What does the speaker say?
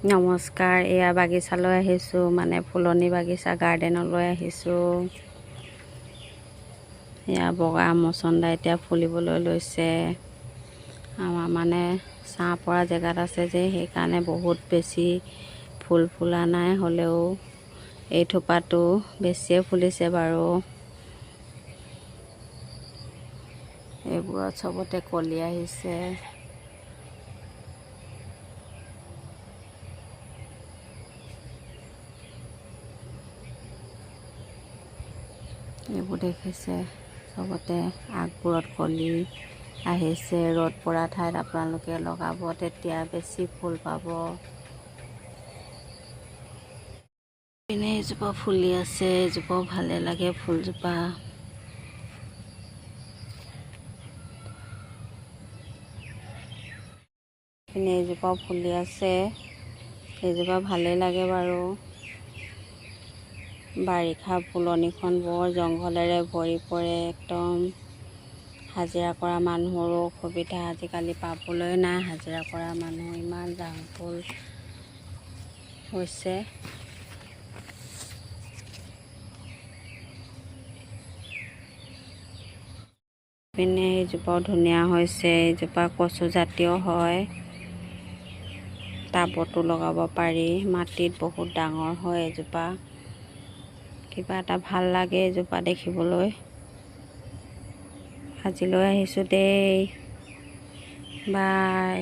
নমস্কাৰ এয়া বাগিচালৈ আহিছোঁ মানে ফুলনি বাগিচা গাৰ্ডেনলৈ আহিছোঁ। এয়া বগা মচন্দা এতিয়া ফুলিবলৈ লৈছে। আমাৰ মানে ছাঁ পৰা জেগাত আছে যে সেইকাৰণে বহুত বেছি ফুল ফুলা নাই হ'লেও এই থোপাটো বেছিয়ে ফুলিছে বাৰু। এইবোৰত চবতে কলি আহিছে। এইবোৰ দেখিছে। চবতে আগবোৰত কলি আহিছে ৰ'দ পৰা ঠাইত আপোনালোকে লগাব তেতিয়া বেছি ফুল পাব। পিনে এজোপা ফুলি আছে এজোপাও ভালে লাগে ফুলজোপা। পিনে এজোপাও ফুলি আছে এজোপা ভালেই লাগে বাৰু। বাৰিষা ফুলনিখন বৰ জংঘলেৰে ভৰি পৰে একদম হাজিৰা কৰা মানুহৰো অসুবিধা। আজিকালি পাবলৈ নাই হাজিৰা কৰা মানুহ ইমান জাংফুল হৈছে। পিনে এইজোপাও ধুনীয়া হৈছে এইজোপা কচুজাতীয় হয়। টাবতো লগাব পাৰি মাটিত বহুত ডাঙৰ হয় এজোপা কিবা এটা ভাল লাগে এজোপা দেখিবলৈ। আজিলৈ আহিছোঁ দেই। বাই।